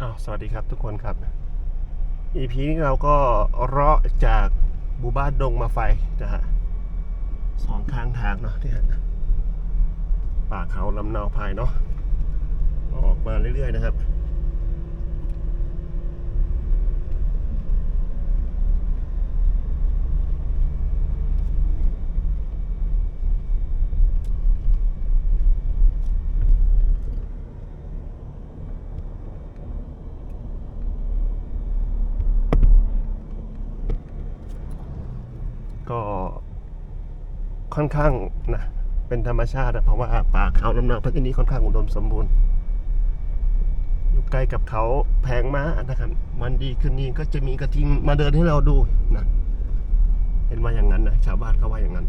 อ้าวสวัสดีครับทุกคนครับ EP นี้เราก็เลาะจากบูบ้านดงมาไฟนะฮะสองข้างทางเนาะที่ฮะป่าเขาลำนาวพายเนาะออกมาเรื่อยๆนะครับ ก็ ค่อนข้างนะเป็นธรรมชาติเพราะว่าป่าเขาลำนาวพัทนี้ค่อนข้างอุดมสมบูรณ์ อยู่ใกล้กับเขาแพงม้านะครับ วันดีคืนนี้ก็จะมีกระทิงมาเดินให้เราดูนะ เห็นว่าอย่างนั้นนะชาวบ้านเขาว่าอย่างนั้น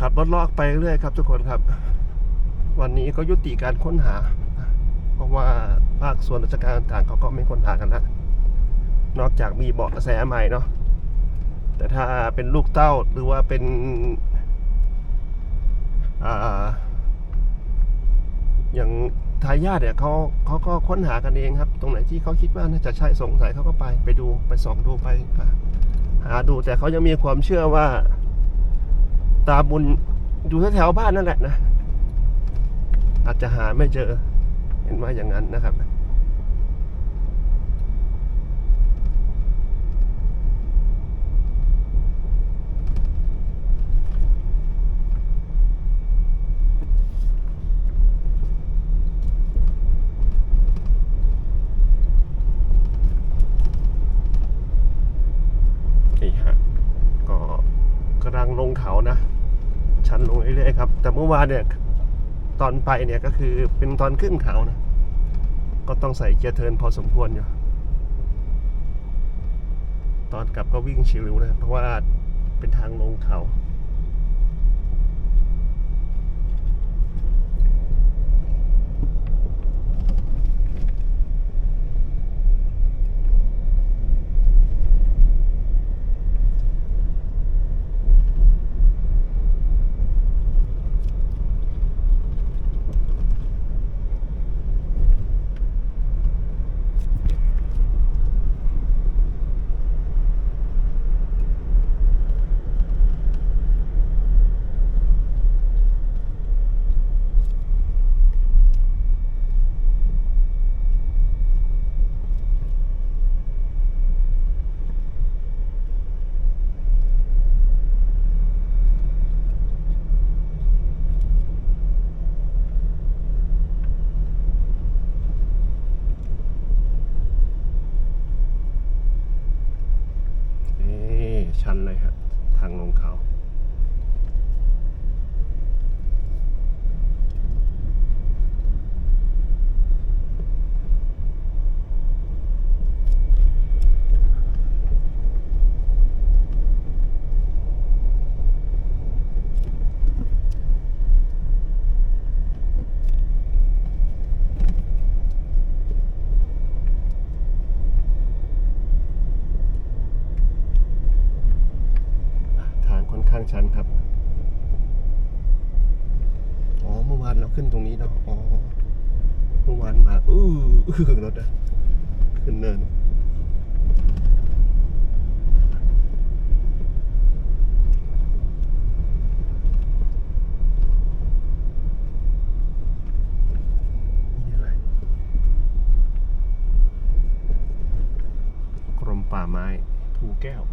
ขับรถลอกไปเรื่อยครับทุกคนครับ วันนี้ก็ยุติการค้นหา เพราะว่าภาคส่วนราชการต่างเขาก็ไม่ค้นหากันละนอกจากมีเบาะแสใหม่เนาะแต่ถ้าเป็นลูกเต้าหรือว่าเป็นอย่างทายาทเนี่ยเขาเขาก็ค้นหากันเองครับ ตรงไหนที่เขาคิดว่าน่าจะใช่สงสัยเขาก็ไปไปดูไปส่องดูไปหาดูแต่เขายังมีความเชื่อว่า ตาบุญอยู่แถวๆบ้านนั่นแหละนะ อาจจะหาไม่เจอ เห็นว่าอย่างนั้นนะครับ นี่ฮะ ก็กำลังลงเขานะ ชันลงเรื่อยๆครับ แต่เมื่อวานเนี่ยตอนไปเนี่ยก็คือเป็นตอนขึ้นเขานะ ก็ต้องใส่เกียร์เทิร์นพอสมควรอยู่ ตอนกลับก็วิ่งชิวนะครับเพราะว่าเป็นทางลงเขา นี่ ชันเลยครับทางลงเขา ทางค่อนข้าง ชันครับ อ๋อ เมื่อวานเราขึ้นตรงนี้เนาะ อ๋อ เมื่อวานมา อื้ออื้อรถอะขึ้นเนินนี่อะไรกรมป่าไม้ ภูแก้ว น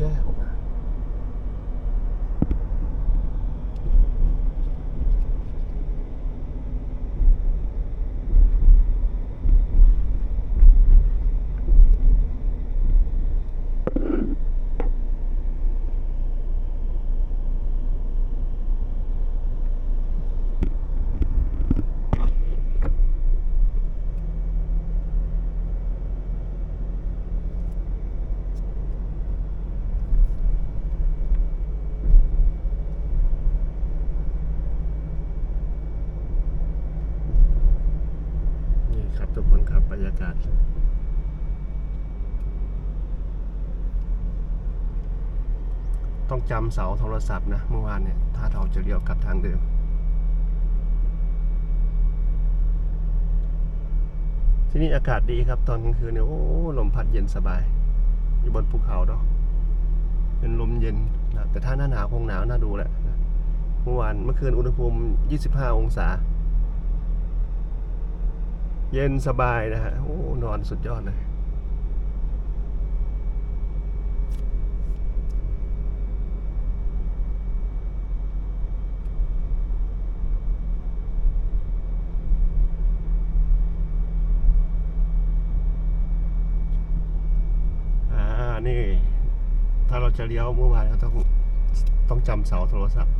ภูแก้ว นี่ครับทุกคนค รยากาศต้องจำเสาโทรศัพท์นะ เมื่อวานเนี่ย ถ้าเราจะเลี้ยวกลับทางเดิม ที่นี่อากาศดีครับ ตอนกลางคืนเนี่ย โอ้ ลมพัดเย็นสบาย อยู่บนภูเขาเนาะเป็นลมเย็นนะแต่ถ้าหน้าหนาวคงหนาวน่าดูแหละนะเมื่อวานเมื่อคืนอุณหภูมิ 25 องศา เย็นสบายนะฮะ โอ้ นอนสุดยอดเลยอานี่ถ้าเราจะเลี้ยวเมื่อวานก็ต้องต้องจำเสาโทรศัพท์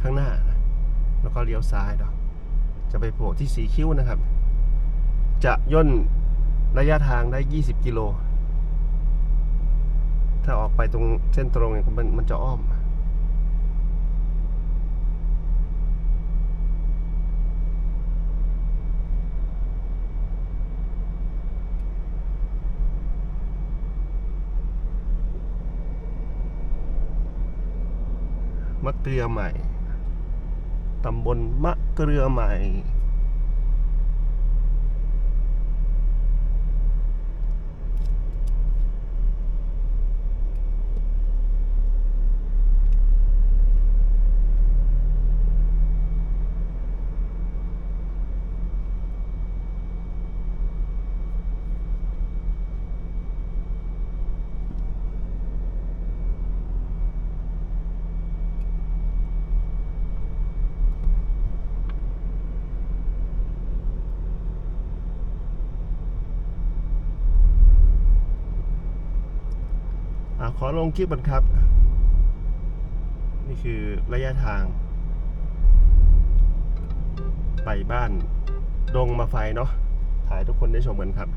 ข้างหน้านะแล้วก็เลี้ยวซ้ายเนาะจะไปโผล่ที่สีคิ้วนะครับ จะย่นระยะทางได้ 20 กิโล ถ้าออกไปตรงเส้นตรงเนี่ยมันมันจะอ้อม มะเกลือใหม่ ตำบลมะเกลือใหม่ อขอลงคลิปก่อนครับ นี่คือระยะทาง ไปบ้านดงมาไฟเนาะถ่ายทุกคนได้ชมกันครับ